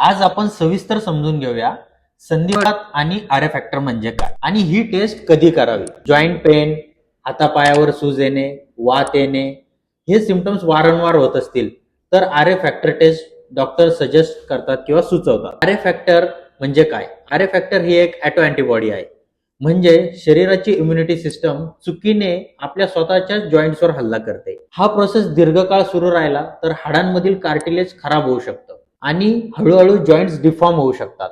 आज आपण सविस्तर समजून घेऊया संधिवात आणि आरे फॅक्टर म्हणजे काय? आणि ही टेस्ट कधी करावी? जॉईंट पेन हातापायावर सूज येणे वात येणे हे सिमटम्स वारंवार होत असतील तर R A factor test doctor suggest करतात किंवा सुचवतात. आरे फॅक्टर म्हणजे काय? आरे फॅक्टर ही एक ॲटो अँटीबॉडी आहे. म्हणजे शरीराची इम्युनिटी सिस्टम चुकीने आपल्या स्वतःच्या जॉईंट्सवर हल्ला करते. हा प्रोसेस दीर्घकाळ सुरू राहिला तर हाडांमधील कार्टिलेज खराब होऊ शकतं. आणि हळूहळू जॉईंट्स डिफॉर्म होऊ शकतात.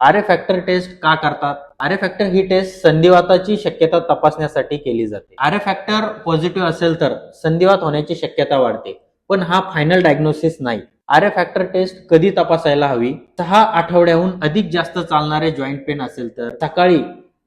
आरे फॅक्टर टेस्ट का करतात? आरे फॅक्टर ही टेस्ट संधिवाताची शक्यता तपासण्यासाठी केली जाते. आरे फॅक्टर पॉझिटिव्ह असेल तर संधिवात होण्याची शक्यता वाढते पण हा फायनल डायग्नोसिस नाही. आरे फॅक्टर टेस्ट कधी तपासायला हवी? सहा आठवड्याहून अधिक जास्त चालणारे जॉईंट पेन असेल तर? सकाळी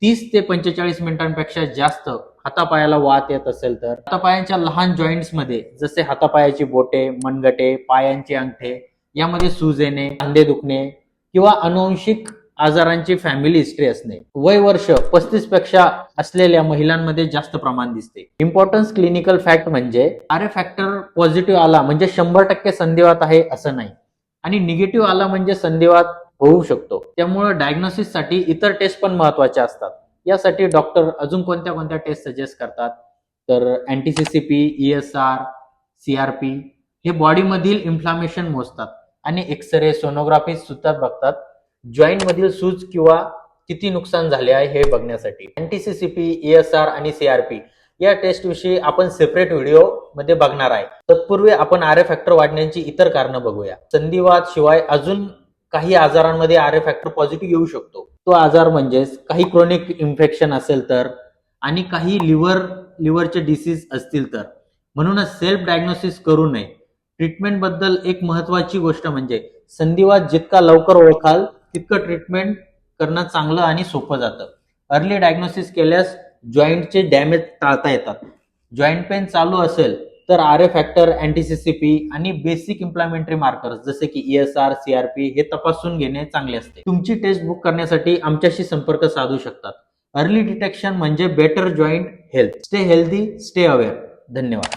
तीस ते पंचेचाळीस मिनिटांपेक्षा जास्त हातापायाला वात येत असेल तर? हातापायांच्या लहान जॉईंट्समध्ये जसे हातापायाची बोटे मनगटे पायांचे अंगठे यामध्ये सूज येणे खांदे दुखणे किंवा अनुवंशिक आजारांची फॅमिली हिस्ट्री असणे. वय वर्ष पस्तीसपेक्षा असलेल्या महिलांमध्ये जास्त प्रमाण दिसते. इम्पॉर्टन्स क्लिनिकल फॅक्ट म्हणजे अरे फॅक्टर पॉझिटिव्ह आला म्हणजे शंभर टक्के संधिवात आहे असं नाही. आणि निगेटिव्ह आला म्हणजे संधिवात होऊ शकतो. त्यामुळे डायग्नोसिससाठी इतर टेस्ट पण महत्त्वाच्या असतात. यासाठी डॉक्टर अजून कोणत्या कोणत्या टेस्ट सजेस्ट करतात? तर अँटीसीसीपी एस आर सीआरपी हे बॉडीमधील इन्फ्लामेशन मोजतात. आणि एक्सरे सोनोग्राफी सुद्धा बघतात. जॉईंट मधील सूज किंवा किती नुकसान झाले आहे हे बघण्यासाठी. एनटीसीसीपी एएसआर आणि सीआरपी या टेस्ट विषयी आपण सेपरेट व्हिडिओमध्ये बघणार आहे. तत्पूर्वी आपण आर फॅक्टर वाढण्याची इतर कारणं बघूया. संधिवात शिवाय अजून काही आजारांमध्ये आर फॅक्टर पॉझिटिव्ह येऊ शकतो. तो आजार म्हणजेच काही क्रोनिक इन्फेक्शन असेल तर आणि काही लिव्हर लिव्हरचे डिसीज असतील तर. म्हणूनच सेल्फ डायग्नोसिस करू नये. ट्रीटमेंटबद्दल एक महत्वाची गोष्ट म्हणजे संधिवात जितका लवकर ओळखाल तितकं ट्रीटमेंट करणं चांगलं आणि सोपं जातं. अर्ली डायग्नोसिस केल्यास जॉईंटचे डॅमेज टाळता येतात. जॉईंट पेन चालू असेल तर आर ए फॅक्टर अँटीसीसीपी आणि बेसिक इम्प्लॉयमेंटरी मार्कर्स जसे की E ईएसआर सीआरपी हे तपासून घेणे चांगले असते. तुमची टेस्ट बुक करण्यासाठी आमच्याशी संपर्क साधू शकतात. अर्ली डिटेक्शन म्हणजे better joint health stay healthy stay aware धन्यवाद.